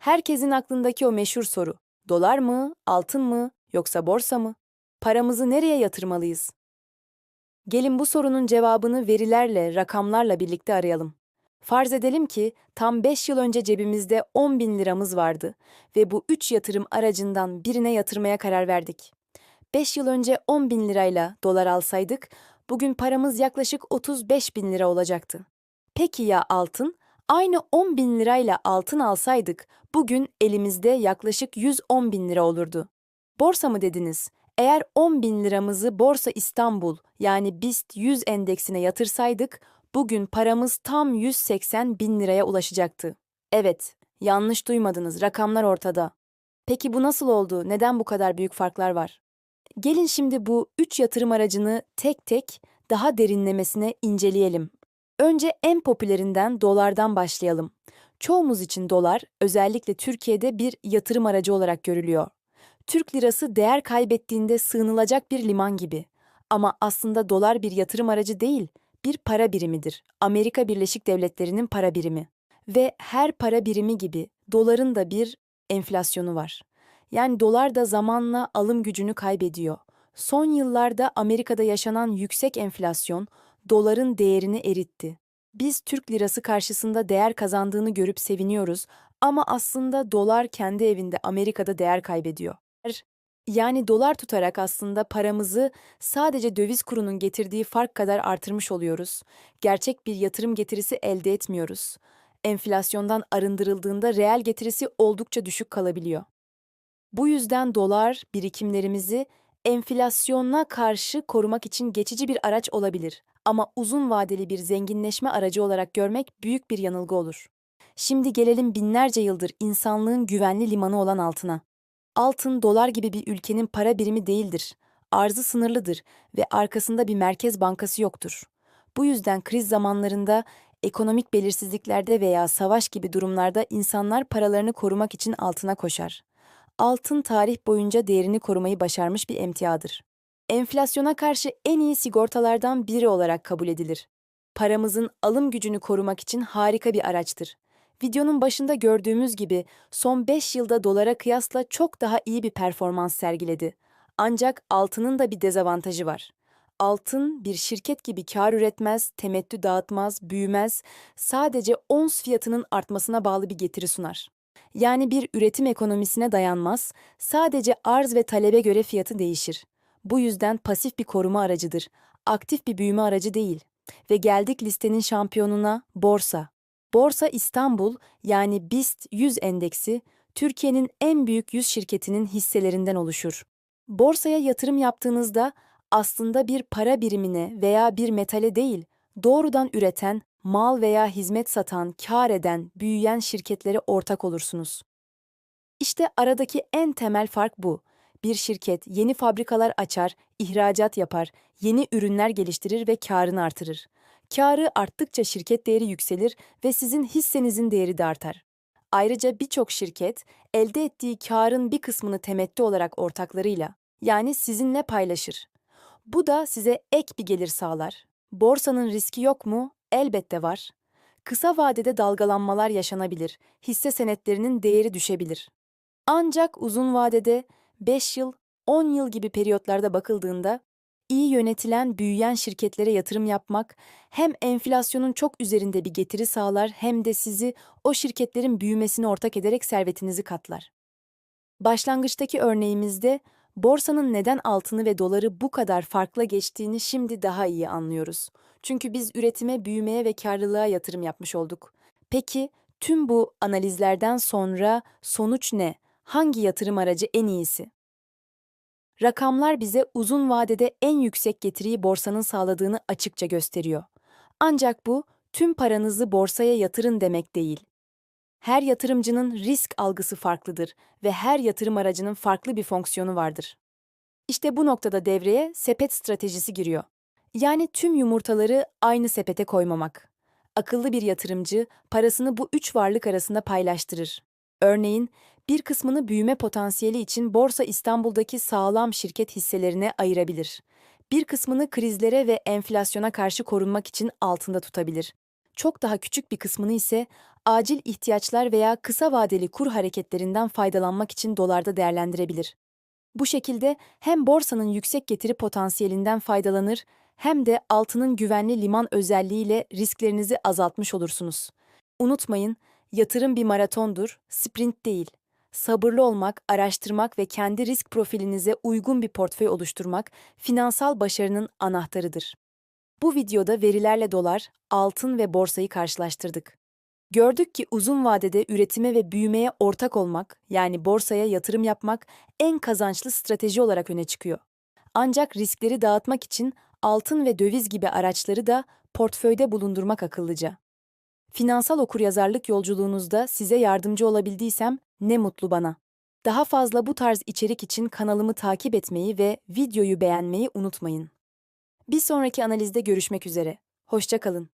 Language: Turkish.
Herkesin aklındaki o meşhur soru. Dolar mı, altın mı, yoksa borsa mı? Paramızı nereye yatırmalıyız? Gelin bu sorunun cevabını verilerle, rakamlarla birlikte arayalım. Farz edelim ki tam 5 yıl önce cebimizde 10 bin liramız vardı ve bu 3 yatırım aracından birine yatırmaya karar verdik. 5 yıl önce 10 bin lirayla dolar alsaydık, bugün paramız yaklaşık 35 bin lira olacaktı. Peki ya altın? Aynı 10 bin lirayla altın alsaydık, bugün elimizde yaklaşık 110 bin lira olurdu. Borsa mı dediniz? Eğer 10 bin liramızı Borsa İstanbul yani BIST 100 endeksine yatırsaydık, bugün paramız tam 180 bin liraya ulaşacaktı. Evet, yanlış duymadınız, rakamlar ortada. Peki bu nasıl oldu? Neden bu kadar büyük farklar var? Gelin şimdi bu üç yatırım aracını tek tek daha derinlemesine inceleyelim. Önce en popülerinden dolardan başlayalım. Çoğumuz için dolar özellikle Türkiye'de bir yatırım aracı olarak görülüyor. Türk lirası değer kaybettiğinde sığınılacak bir liman gibi. Ama aslında dolar bir yatırım aracı değil, bir para birimidir. Amerika Birleşik Devletleri'nin para birimi. Ve her para birimi gibi doların da bir enflasyonu var. Yani dolar da zamanla alım gücünü kaybediyor. Son yıllarda Amerika'da yaşanan yüksek enflasyon doların değerini eritti. Biz Türk lirası karşısında değer kazandığını görüp seviniyoruz ama aslında dolar kendi evinde Amerika'da değer kaybediyor. Yani dolar tutarak aslında paramızı sadece döviz kurunun getirdiği fark kadar artırmış oluyoruz. Gerçek bir yatırım getirisi elde etmiyoruz. Enflasyondan arındırıldığında reel getirisi oldukça düşük kalabiliyor. Bu yüzden dolar birikimlerimizi enflasyona karşı korumak için geçici bir araç olabilir ama uzun vadeli bir zenginleşme aracı olarak görmek büyük bir yanılgı olur. Şimdi gelelim binlerce yıldır insanlığın güvenli limanı olan altına. Altın dolar gibi bir ülkenin para birimi değildir. Arzı sınırlıdır ve arkasında bir merkez bankası yoktur. Bu yüzden kriz zamanlarında, ekonomik belirsizliklerde veya savaş gibi durumlarda insanlar paralarını korumak için altına koşar. Altın tarih boyunca değerini korumayı başarmış bir emtiadır. Enflasyona karşı en iyi sigortalardan biri olarak kabul edilir. Paramızın alım gücünü korumak için harika bir araçtır. Videonun başında gördüğümüz gibi son 5 yılda dolara kıyasla çok daha iyi bir performans sergiledi. Ancak altının da bir dezavantajı var. Altın bir şirket gibi kar üretmez, temettü dağıtmaz, büyümez, sadece ons fiyatının artmasına bağlı bir getiri sunar. Yani bir üretim ekonomisine dayanmaz, sadece arz ve talebe göre fiyatı değişir. Bu yüzden pasif bir koruma aracıdır, aktif bir büyüme aracı değil. Ve geldik listenin şampiyonuna, borsa. Borsa İstanbul yani BIST 100 endeksi Türkiye'nin en büyük 100 şirketinin hisselerinden oluşur. Borsaya yatırım yaptığınızda aslında bir para birimine veya bir metale değil, doğrudan üreten, mal veya hizmet satan, kar eden, büyüyen şirketlere ortak olursunuz. İşte aradaki en temel fark bu. Bir şirket yeni fabrikalar açar, ihracat yapar, yeni ürünler geliştirir ve karını artırır. Karı arttıkça şirket değeri yükselir ve sizin hissenizin değeri de artar. Ayrıca birçok şirket elde ettiği karın bir kısmını temettü olarak ortaklarıyla yani sizinle paylaşır. Bu da size ek bir gelir sağlar. Borsanın riski yok mu? Elbette var. Kısa vadede dalgalanmalar yaşanabilir, hisse senetlerinin değeri düşebilir. Ancak uzun vadede 5 yıl, 10 yıl gibi periyotlarda bakıldığında iyi yönetilen, büyüyen şirketlere yatırım yapmak hem enflasyonun çok üzerinde bir getiri sağlar hem de sizi o şirketlerin büyümesine ortak ederek servetinizi katlar. Başlangıçtaki örneğimizde borsanın neden altını ve doları bu kadar farklı geçtiğini şimdi daha iyi anlıyoruz. Çünkü biz üretime, büyümeye ve karlılığa yatırım yapmış olduk. Peki tüm bu analizlerden sonra sonuç ne? Hangi yatırım aracı en iyisi? Rakamlar bize uzun vadede en yüksek getiriyi borsanın sağladığını açıkça gösteriyor. Ancak bu tüm paranızı borsaya yatırın demek değil. Her yatırımcının risk algısı farklıdır ve her yatırım aracının farklı bir fonksiyonu vardır. İşte bu noktada devreye sepet stratejisi giriyor. Yani tüm yumurtaları aynı sepete koymamak. Akıllı bir yatırımcı parasını bu üç varlık arasında paylaştırır. Örneğin bir kısmını büyüme potansiyeli için Borsa İstanbul'daki sağlam şirket hisselerine ayırabilir. Bir kısmını krizlere ve enflasyona karşı korunmak için altında tutabilir. Çok daha küçük bir kısmını ise acil ihtiyaçlar veya kısa vadeli kur hareketlerinden faydalanmak için dolarda değerlendirebilir. Bu şekilde hem borsanın yüksek getiri potansiyelinden faydalanır hem de altının güvenli liman özelliğiyle risklerinizi azaltmış olursunuz. Unutmayın, yatırım bir maratondur, sprint değil. Sabırlı olmak, araştırmak ve kendi risk profilinize uygun bir portföy oluşturmak finansal başarının anahtarıdır. Bu videoda verilerle dolar, altın ve borsayı karşılaştırdık. Gördük ki uzun vadede üretime ve büyümeye ortak olmak, yani borsaya yatırım yapmak en kazançlı strateji olarak öne çıkıyor. Ancak riskleri dağıtmak için altın ve döviz gibi araçları da portföyde bulundurmak akıllıca. Finansal okuryazarlık yolculuğunuzda size yardımcı olabildiysem ne mutlu bana. Daha fazla bu tarz içerik için kanalımı takip etmeyi ve videoyu beğenmeyi unutmayın. Bir sonraki analizde görüşmek üzere. Hoşça kalın.